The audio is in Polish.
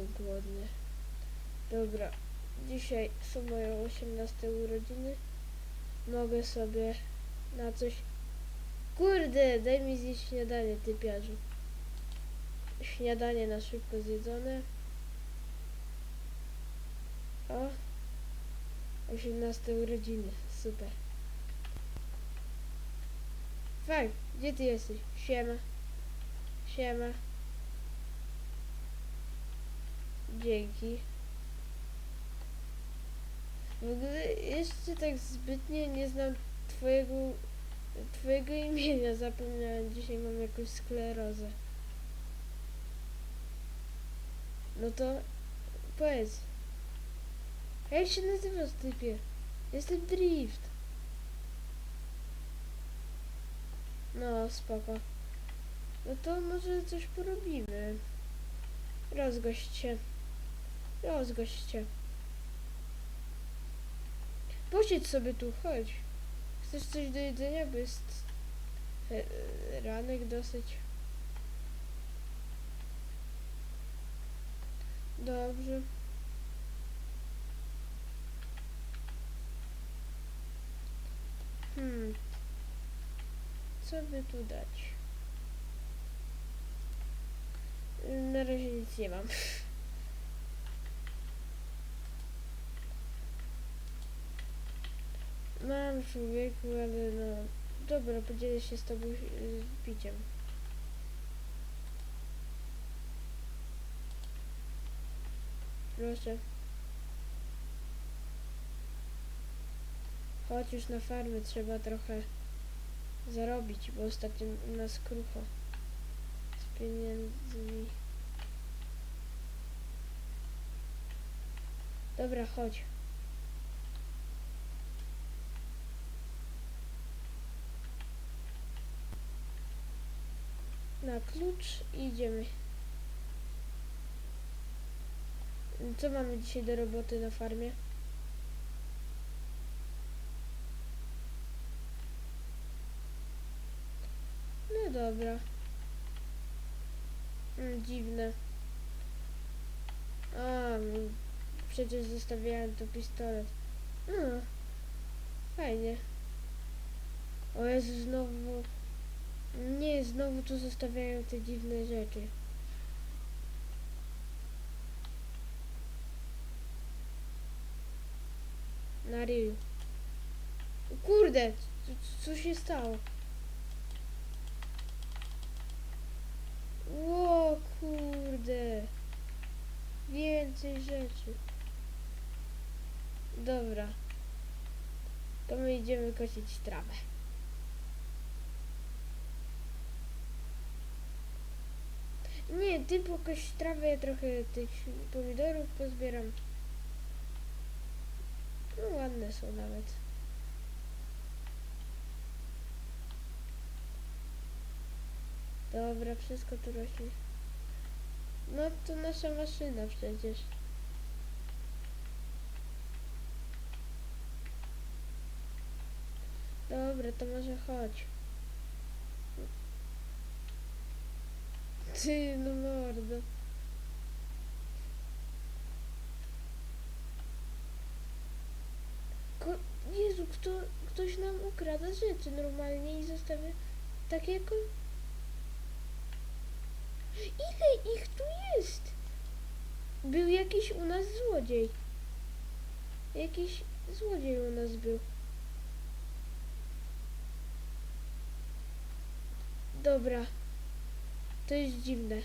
jestem głodny. Dobra, dzisiaj są moje 18 urodziny. Mogę sobie na coś... Kurde, daj mi zjeść śniadanie, typiarzu. Śniadanie na szybko zjedzone. O, 18 urodziny, super. Faj, gdzie ty jesteś? Siema. Siema. Dzięki. W ogóle jeszcze tak zbytnie nie znam twojego, twojego imienia. Zapomniałem, dzisiaj mam jakąś sklerozę. No to powiedz. Jak się nazywasz, typie? Jestem Drift. No, spoko. No to może coś porobimy. Rozgość się. Rozgość się. Posiedź sobie tu, chodź. Chcesz coś do jedzenia? Bo jest e, e, ranek dosyć. Dobrze. Hmm. Co by tu dać? Na razie nic nie mam. Mam człowieku, ale no... Dobra, podzielę się z tobą y, piciem. Proszę. Chodź już na farmę, trzeba trochę zarobić, bo ostatnio nas krucho z pieniędzmi. Dobra, chodź. Na klucz i idziemy. Co mamy dzisiaj do roboty na farmie? No dobra. Mm, dziwne. A, mm, przecież zostawiałem tu pistolet. No, fajnie. O Jezu, znowu... Znowu tu zostawiają te dziwne rzeczy. Na ryju. Kurde, co, co się stało? O kurde. Więcej rzeczy. Dobra. To my idziemy kosić trawę. Nie, ty pokoś trawę, ja trochę tych pomidorów pozbieram. No ładne są nawet. Dobra, wszystko tu rośnie. No to nasza maszyna przecież. Dobra, to może chodź. Ty, no mordo. Ko Jezu, kto, ktoś nam ukrada rzeczy normalnie i zostawia takie jako... Ile ich tu jest? Był jakiś u nas złodziej. Jakiś złodziej u nas był. Dobra. To jest dziwne.